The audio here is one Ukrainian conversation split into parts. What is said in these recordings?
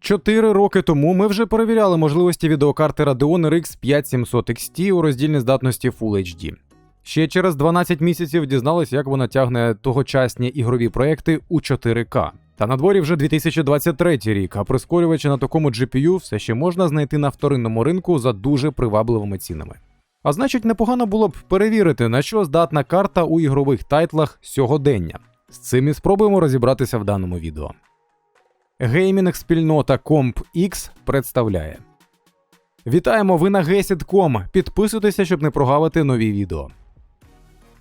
Чотири роки тому ми вже перевіряли можливості відеокарти Radeon RX 5700 XT у роздільній здатності Full HD. Ще через 12 місяців дізналися, як вона тягне тогочасні ігрові проекти у 4К. Та на дворі вже 2023 рік, а прискорювачі на такому GPU все ще можна знайти на вторинному ринку за дуже привабливими цінами. А значить, непогано було б перевірити, на що здатна карта у ігрових тайтлах сьогодення. З цим і спробуємо розібратися в даному відео. Геймінг-спільнота CompX представляє. Вітаємо ви на Gesit.com. Підписуйтеся, щоб не прогавити нові відео.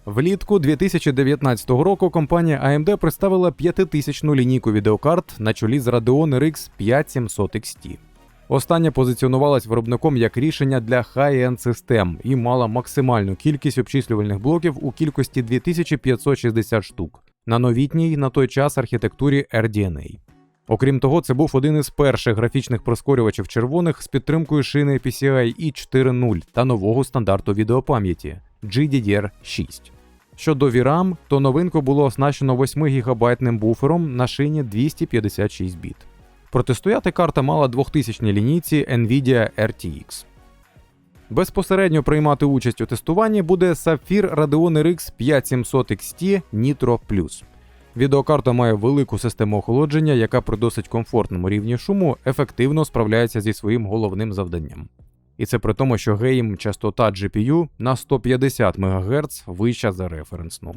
Влітку 2019 року компанія AMD представила 5000 лінійку відеокарт на чолі з Radeon RX 5700 XT. Остання позиціонувалась виробником як рішення для high-end систем і мала максимальну кількість обчислювальних блоків у кількості 2560 штук на новітній на той час архітектурі RDNA. Окрім того, це був один із перших графічних прискорювачів червоних з підтримкою шини PCI e 4.0 та нового стандарту відеопам'яті GDDR6. Щодо VRAM, то новинку було оснащено 8 гігабайтним буфером на шині 256 біт. Протистояти карта мала 2000 лінійці Nvidia RTX. Безпосередньо приймати участь у тестуванні буде Sapphire Radeon RX 5700 XT Nitro Plus. Відеокарта має велику систему охолодження, яка при досить комфортному рівні шуму ефективно справляється зі своїм головним завданням. І це при тому, що гейм частота GPU на 150 МГц вища за референсну.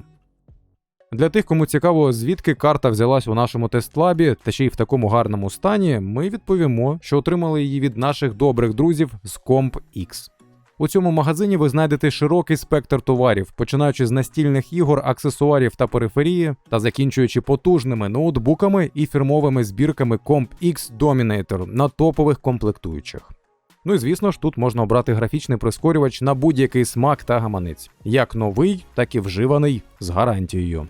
Для тих, кому цікаво, звідки карта взялась у нашому тест-лабі, та ще й в такому гарному стані, ми відповімо, що отримали її від наших добрих друзів з CompX. У цьому магазині ви знайдете широкий спектр товарів, починаючи з настільних ігор, аксесуарів та периферії, та закінчуючи потужними ноутбуками і фірмовими збірками CompX Dominator на топових комплектуючих. Ну і звісно ж, тут можна обрати графічний прискорювач на будь-який смак та гаманець, як новий, так і вживаний з гарантією.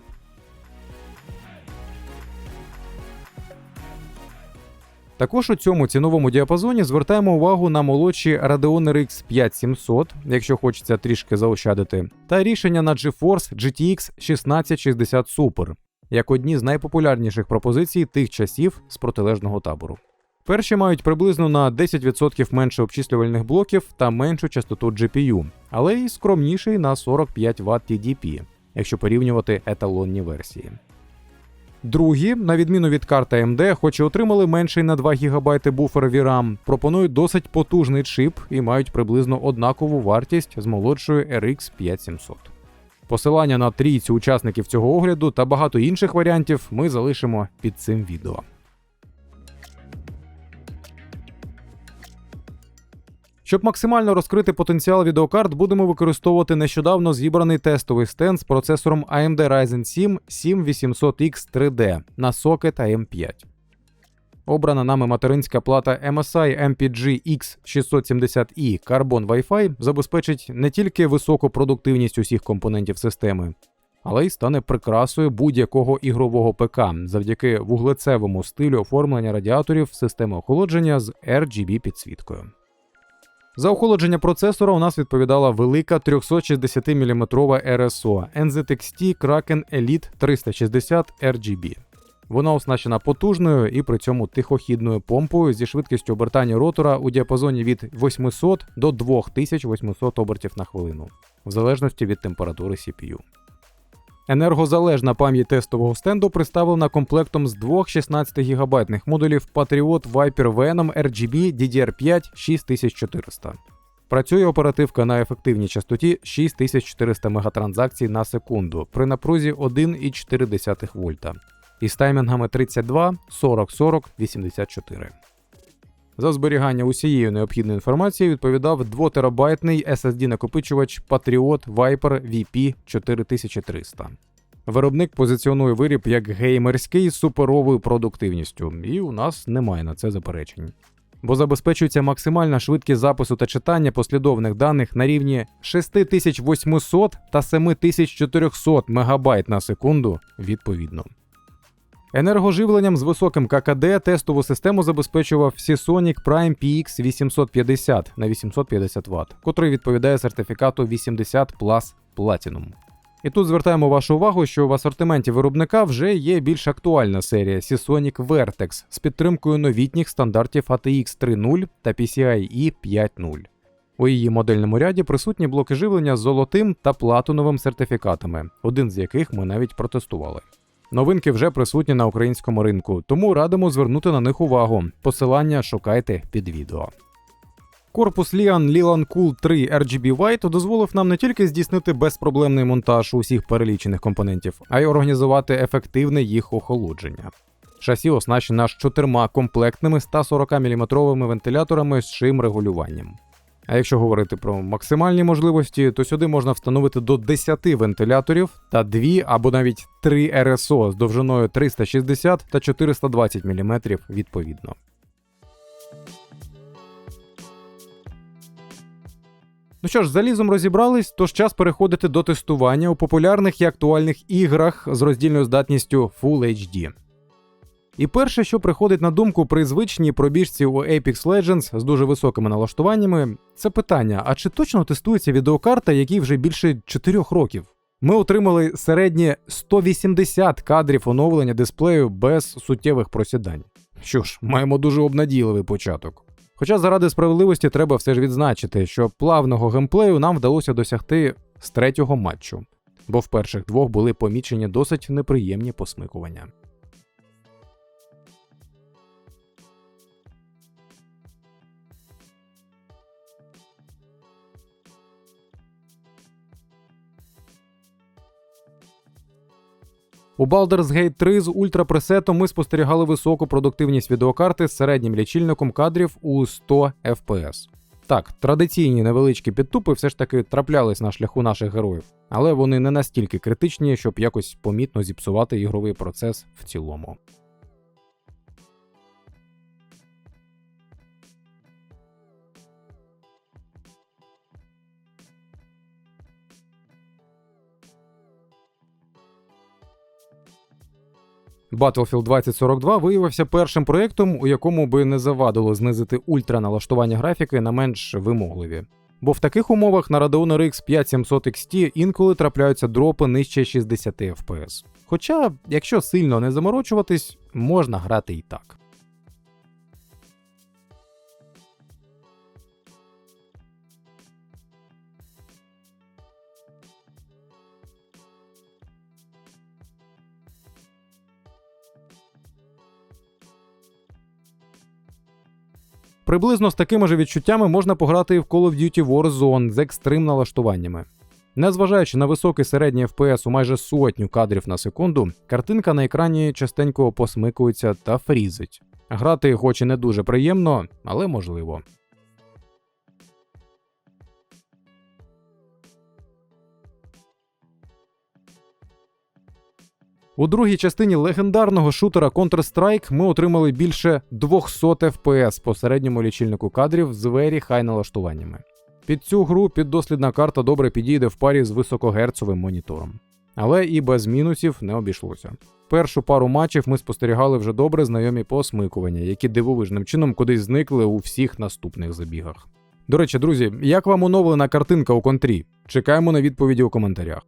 Також у цьому ціновому діапазоні звертаємо увагу на молодші Radeon RX 5700, якщо хочеться трішки заощадити, та рішення на GeForce GTX 1660 Super, як одні з найпопулярніших пропозицій тих часів з протилежного табору. Перші мають приблизно на 10% менше обчислювальних блоків та меншу частоту GPU, але й скромніший на 45 Вт TDP, якщо порівнювати еталонні версії. Другі, на відміну від карти AMD, хоч і отримали менший на 2 ГБ буфер VRAM, пропонують досить потужний чип і мають приблизно однакову вартість з молодшою RX 5700. Посилання на трійцю учасників цього огляду та багато інших варіантів ми залишимо під цим відео. Щоб максимально розкрити потенціал відеокарт, будемо використовувати нещодавно зібраний тестовий стенд з процесором AMD Ryzen 7 7800X 3D на сокет AM5. Обрана нами материнська плата MSI MPG X670E Carbon Wi-Fi забезпечить не тільки високу продуктивність усіх компонентів системи, але й стане прикрасою будь-якого ігрового ПК завдяки вуглецевому стилю оформлення радіаторів системи охолодження з RGB підсвіткою. За охолодження процесора у нас відповідала велика 360 мм RSO NZXT Kraken Elite 360 RGB. Вона оснащена потужною і при цьому тихохідною помпою зі швидкістю обертання ротора у діапазоні від 800 до 2800 обертів на хвилину, в залежності від температури CPU. Енергозалежна пам'ять тестового стенду представлена комплектом з двох 16 гігабайтних модулів Patriot Viper Venom RGB DDR5 6400. Працює оперативка на ефективній частоті 6400 мегатранзакцій на секунду при напрузі 1,4 вольта із таймінгами 32, 40, 40, 84. За зберігання усієї необхідної інформації відповідав 2 терабайтний SSD-накопичувач Patriot Viper VP 4300. Виробник позиціонує виріб як геймерський з суперовою продуктивністю, і у нас немає на це заперечень. Бо забезпечується максимальна швидкість запису та читання послідовних даних на рівні 6800 та 7400 МБ на секунду відповідно. Енергоживленням з високим ККД тестову систему забезпечував Seasonic Prime PX 850 на 850 Вт, котрий відповідає сертифікату 80 Plus Platinum. І тут звертаємо вашу увагу, що в асортименті виробника вже є більш актуальна серія Seasonic Vertex з підтримкою новітніх стандартів ATX 3.0 та PCIe 5.0. У її модельному ряді присутні блоки живлення з золотим та платиновим сертифікатами, один з яких ми навіть протестували. Новинки вже присутні на українському ринку, тому радимо звернути на них увагу. Посилання шукайте під відео. Корпус Lian Lilan Cool 3 RGB White дозволив нам не тільки здійснити безпроблемний монтаж усіх перелічених компонентів, а й організувати ефективне їх охолодження. Шасі оснащено аж чотирма комплектними 140 мм вентиляторами з шим регулюванням. А якщо говорити про максимальні можливості, то сюди можна встановити до 10 вентиляторів та 2 або навіть 3 РСО з довжиною 360 та 420 мм відповідно. Ну що ж, залізом розібрались, тож час переходити до тестування у популярних і актуальних іграх з роздільною здатністю Full HD. І перше, що приходить на думку при звичній пробіжці у Apex Legends з дуже високими налаштуваннями, це питання: а чи точно тестується відеокарта, якій вже більше 4 років? Ми отримали середні 180 кадрів оновлення дисплею без суттєвих просідань. Що ж, маємо дуже обнадійливий початок. Хоча заради справедливості треба все ж відзначити, що плавного геймплею нам вдалося досягти з третього матчу, бо в перших двох були помічені досить неприємні посмикування. У Baldur's Gate 3 з ультрапресетом ми спостерігали високу продуктивність відеокарти з середнім лічильником кадрів у 100 FPS. Так, традиційні невеличкі підтупи все ж таки траплялись на шляху наших героїв, але вони не настільки критичні, щоб якось помітно зіпсувати ігровий процес в цілому. Battlefield 2042 виявився першим проєктом, у якому би не завадило знизити ультраналаштування графіки на менш вимогливі. Бо в таких умовах на Radeon RX 5700 XT інколи трапляються дропи нижче 60 FPS. Хоча, якщо сильно не заморочуватись, можна грати і так. Приблизно з такими ж відчуттями можна пограти і в Call of Duty Warzone з екстрим налаштуваннями. Незважаючи на високий середній FPS у майже сотню кадрів на секунду, картинка на екрані частенько посмикується та фрізить. Грати, хоч і не дуже приємно, але можливо. У другій частині легендарного шутера Counter-Strike ми отримали більше 200 FPS по середньому лічильнику кадрів з very high налаштуваннями. Під цю гру піддослідна карта добре підійде в парі з високогерцовим монітором. Але і без мінусів не обійшлося. Першу пару матчів ми спостерігали вже добре знайомі посмикування, які дивовижним чином кудись зникли у всіх наступних забігах. До речі, друзі, як вам оновлена картинка у контрі? Чекаємо на відповіді у коментарях.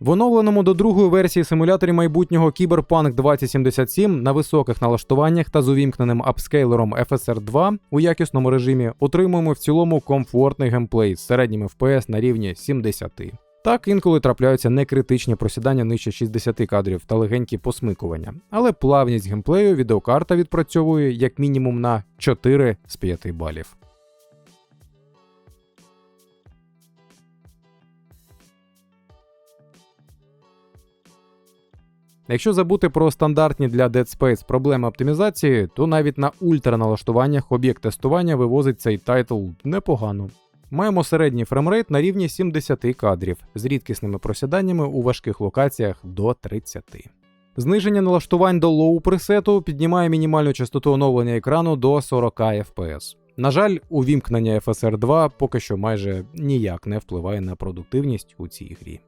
В оновленому до другої версії симуляторі майбутнього Cyberpunk 2077 на високих налаштуваннях та з увімкненим апскейлером FSR 2 у якісному режимі отримуємо в цілому комфортний геймплей з середнім FPS на рівні 70. Так, інколи трапляються некритичні просідання нижче 60 кадрів та легенькі посмикування, але плавність геймплею відеокарта відпрацьовує як мінімум на 4 з 5 балів. Якщо забути про стандартні для Dead Space проблеми оптимізації, то навіть на ультраналаштуваннях об'єкт тестування вивозить цей тайтл непогано. Маємо середній фреймрейт на рівні 70 кадрів з рідкісними просіданнями у важких локаціях до 30. Зниження налаштувань до лоу пресету піднімає мінімальну частоту оновлення екрану до 40 FPS. На жаль, увімкнення FSR 2 поки що майже ніяк не впливає на продуктивність у цій грі.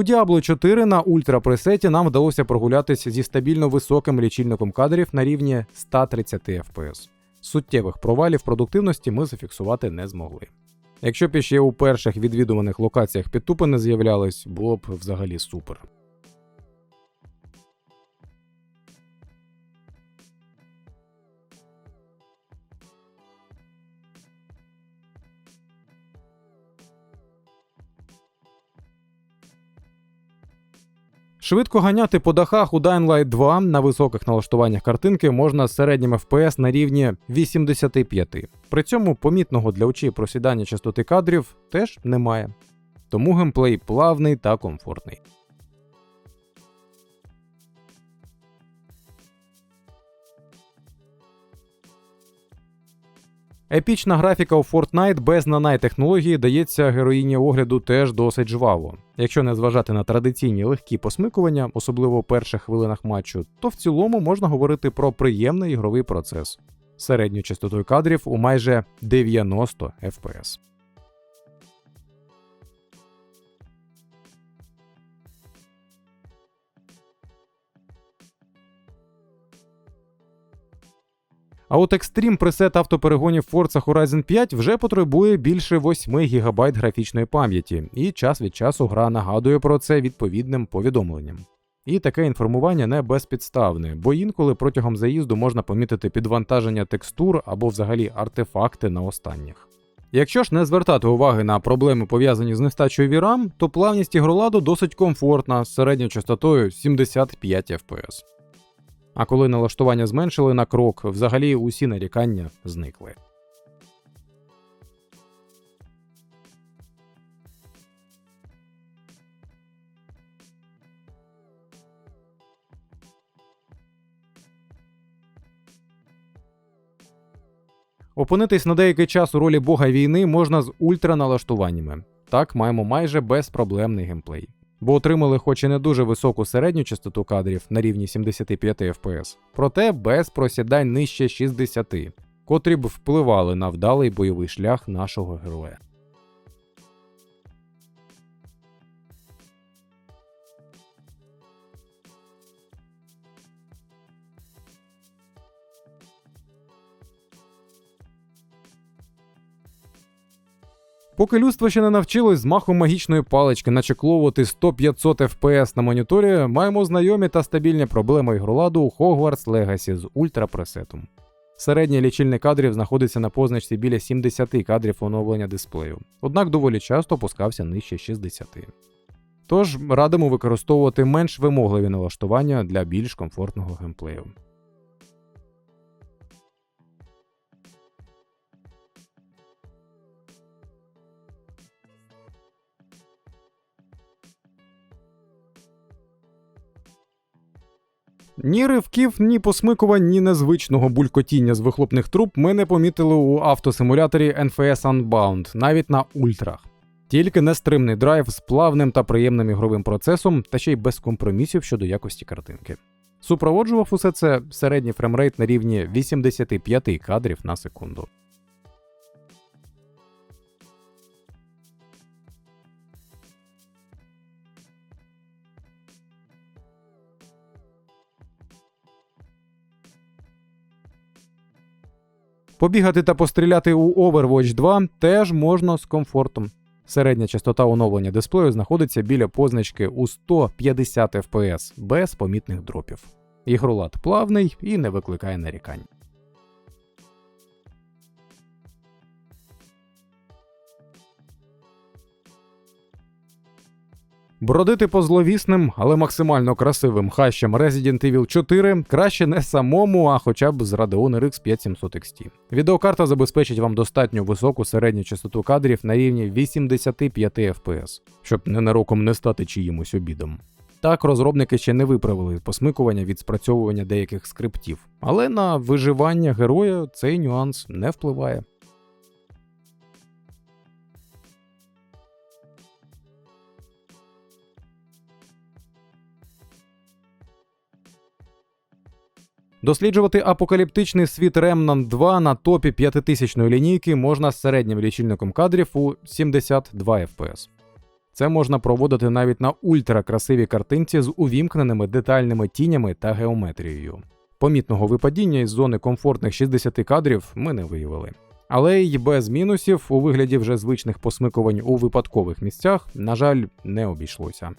У Diablo 4 на ультра пресеті нам вдалося прогулятися зі стабільно високим лічильником кадрів на рівні 130 FPS. Суттєвих провалів продуктивності ми зафіксувати не змогли. Якщо б іще у перших відвідуваних локаціях підтупи не з'являлись, було б взагалі супер. Швидко ганяти по дахах у Dying Light 2 на високих налаштуваннях картинки можна з середнім FPS на рівні 85. При цьому помітного для очей просідання частоти кадрів теж немає. Тому геймплей плавний та комфортний. Епічна графіка у Fortnite без нанай технології дається героїні огляду теж досить жваво. Якщо не зважати на традиційні легкі посмикування, особливо у перших хвилинах матчу, то в цілому можна говорити про приємний ігровий процес середньою частотою кадрів у майже 90 FPS. А от екстрім пресет автоперегонів Forza Horizon 5 вже потребує більше 8 ГБ графічної пам'яті, і час від часу гра нагадує про це відповідним повідомленням. І таке інформування не безпідставне, бо інколи протягом заїзду можна помітити підвантаження текстур або взагалі артефакти на останніх. Якщо ж не звертати уваги на проблеми пов'язані з нестачою VRAM, то плавність ігроладу досить комфортна з середньою частотою 75 FPS. А коли налаштування зменшили на крок, взагалі усі нарікання зникли. Опинитись на деякий час у ролі бога війни можна з ультраналаштуваннями. Так маємо майже безпроблемний геймплей бо отримали хоч і не дуже високу середню частоту кадрів на рівні 75 FPS, проте без просідань нижче 60, котрі б впливали на вдалий бойовий шлях нашого героя. Поки людство ще не навчилось з махом магічної палички начекловувати 100-500 FPS на моніторі, маємо знайомі та стабільні проблеми ігроладу у Hogwarts Legacy з ультрапресетом. Середній лічильний кадрів знаходиться на позначці біля 70 кадрів оновлення дисплею, однак доволі часто опускався нижче 60. Тож радимо використовувати менш вимогливі налаштування для більш комфортного геймплею. Ні ривків, ні посмикувань, ні незвичного булькотіння з вихлопних труб ми не помітили у автосимуляторі NFS Unbound, навіть на ультрах. Тільки нестримний драйв з плавним та приємним ігровим процесом, та ще й без компромісів щодо якості картинки. Супроводжував усе це середній фремрейт на рівні 85 кадрів на секунду. Побігати та постріляти у Overwatch 2 теж можна з комфортом. Середня частота оновлення дисплею знаходиться біля позначки у 150 FPS без помітних дропів. Ігролад плавний і не викликає нарікань. Бродити по зловісним, але максимально красивим хащам Resident Evil 4 краще не самому, а хоча б з Radeon RX 5700 XT. Відеокарта забезпечить вам достатньо високу середню частоту кадрів на рівні 85 FPS, щоб ненароком не стати чиїмось обідом. Так, розробники ще не виправили посмикування від спрацьовування деяких скриптів, але на виживання героя цей нюанс не впливає. Досліджувати апокаліптичний світ Remnant 2 на топі 5000 лінійки можна з середнім лічильником кадрів у 72 FPS. Це можна проводити навіть на ультракрасивій картинці з увімкненими детальними тінями та геометрією. Помітного випадіння із зони комфортних 60 кадрів ми не виявили. Але й без мінусів у вигляді вже звичних посмикувань у випадкових місцях, на жаль, не обійшлося.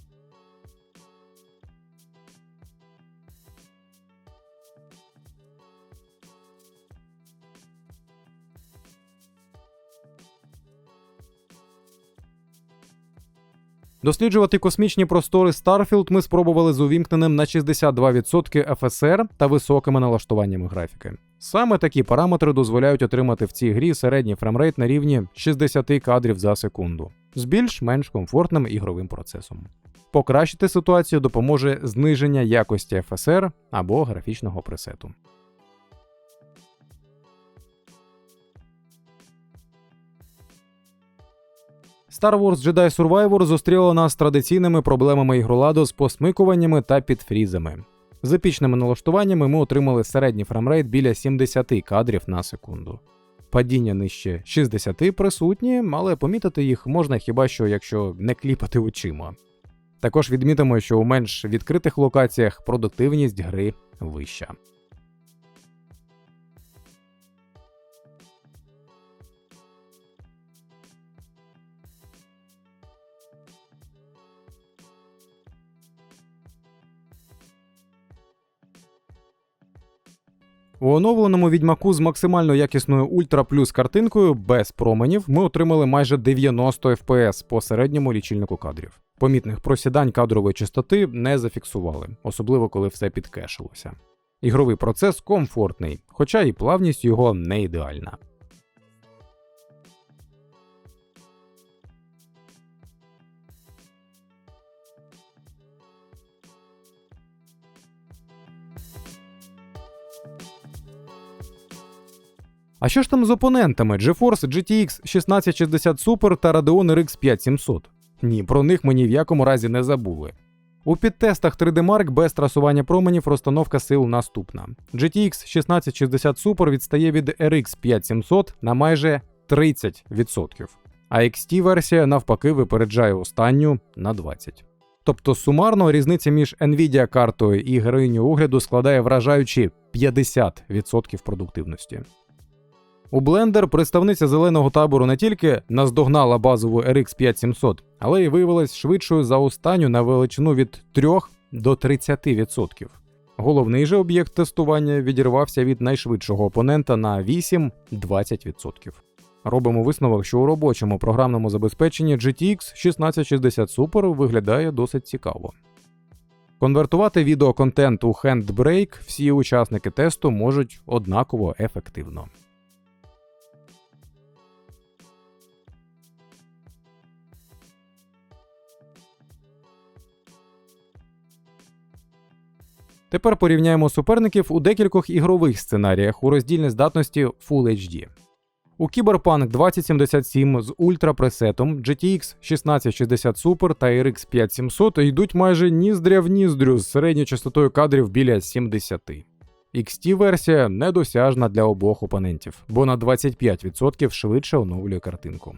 Досліджувати космічні простори Starfield ми спробували з увімкненим на 62% FSR та високими налаштуваннями графіки. Саме такі параметри дозволяють отримати в цій грі середній фреймрейт на рівні 60 кадрів за секунду з більш-менш комфортним ігровим процесом. Покращити ситуацію допоможе зниження якості FSR або графічного пресету. Star Wars Jedi Survivor зустріла нас традиційними проблемами ігроладу з посмикуваннями та підфрізами. З епічними налаштуваннями ми отримали середній фреймрейт біля 70 кадрів на секунду. Падіння нижче 60 присутні, але помітити їх можна хіба що якщо не кліпати очима. Також відмітимо, що у менш відкритих локаціях продуктивність гри вища. У оновленому відьмаку з максимально якісною ультра плюс картинкою без променів ми отримали майже 90 FPS по середньому лічильнику кадрів. Помітних просідань кадрової частоти не зафіксували, особливо коли все підкешилося. Ігровий процес комфортний, хоча і плавність його не ідеальна. А що ж там з опонентами GeForce GTX 1660 Super та Radeon RX 5700? Ні, про них ми ні в якому разі не забули. У підтестах 3D Mark без трасування променів розстановка сил наступна. GTX 1660 Super відстає від RX 5700 на майже 30%, а XT-версія навпаки випереджає останню на 20%. Тобто сумарно різниця між Nvidia картою і героїню огляду складає вражаючі 50% продуктивності. У Blender представниця зеленого табору не тільки наздогнала базову RX 5700, але й виявилась швидшою за останню на величину від 3 до 30%. Головний же об'єкт тестування відірвався від найшвидшого опонента на 8-20%. Робимо висновок, що у робочому програмному забезпеченні GTX 1660 Super виглядає досить цікаво. Конвертувати відеоконтент у Handbrake всі учасники тесту можуть однаково ефективно. Тепер порівняємо суперників у декількох ігрових сценаріях у роздільній здатності Full HD. У Cyberpunk 2077 з ультрапресетом GTX 1660 Super та RX 5700 йдуть майже ніздря в ніздрю з середньою частотою кадрів біля 70. XT-версія недосяжна для обох опонентів, бо на 25% швидше оновлює картинку.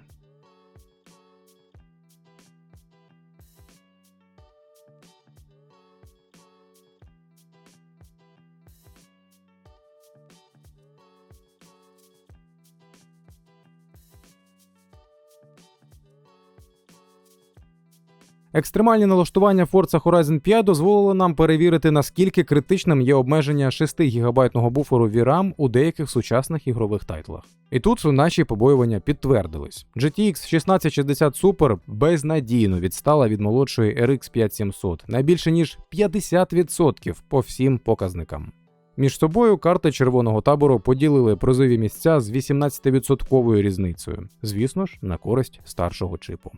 Екстремальні налаштування Forza Horizon 5 дозволили нам перевірити, наскільки критичним є обмеження 6 гігабайтного буферу VRAM у деяких сучасних ігрових тайтлах. І тут наші побоювання підтвердились. GTX 1660 Super безнадійно відстала від молодшої RX 5700 на більше ніж 50% по всім показникам. Між собою карти червоного табору поділили призові місця з 18% різницею, звісно ж, на користь старшого чипу.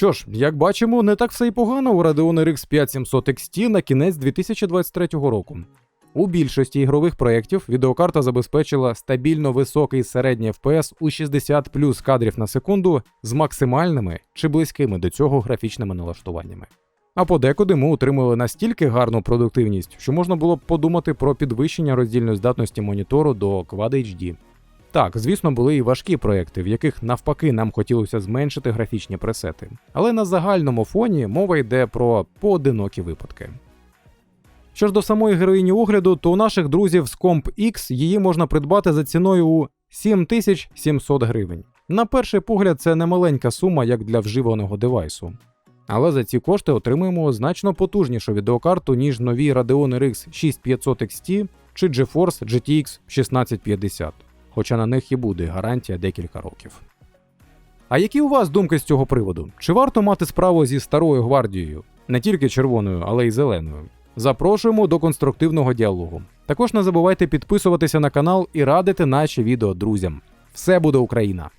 Що ж, як бачимо, не так все й погано у Radeon RX 5700 XT на кінець 2023 року. У більшості ігрових проєктів відеокарта забезпечила стабільно високий середній FPS у 60 плюс кадрів на секунду з максимальними чи близькими до цього графічними налаштуваннями. А подекуди ми отримали настільки гарну продуктивність, що можна було б подумати про підвищення роздільної здатності монітору до Quad HD. Так, звісно, були і важкі проекти, в яких навпаки нам хотілося зменшити графічні пресети. Але на загальному фоні мова йде про поодинокі випадки. Що ж до самої героїні огляду, то у наших друзів з CompX її можна придбати за ціною у 7700 гривень. На перший погляд, це немаленька сума як для вживаного девайсу. Але за ці кошти отримуємо значно потужнішу відеокарту, ніж нові Radeon RX 6500 XT чи GeForce GTX 1650, хоча на них і буде гарантія декілька років. А які у вас думки з цього приводу? Чи варто мати справу зі старою гвардією, не тільки червоною, але й зеленою? Запрошуємо до конструктивного діалогу. Також не забувайте підписуватися на канал і радити наші відео друзям. Все буде Україна!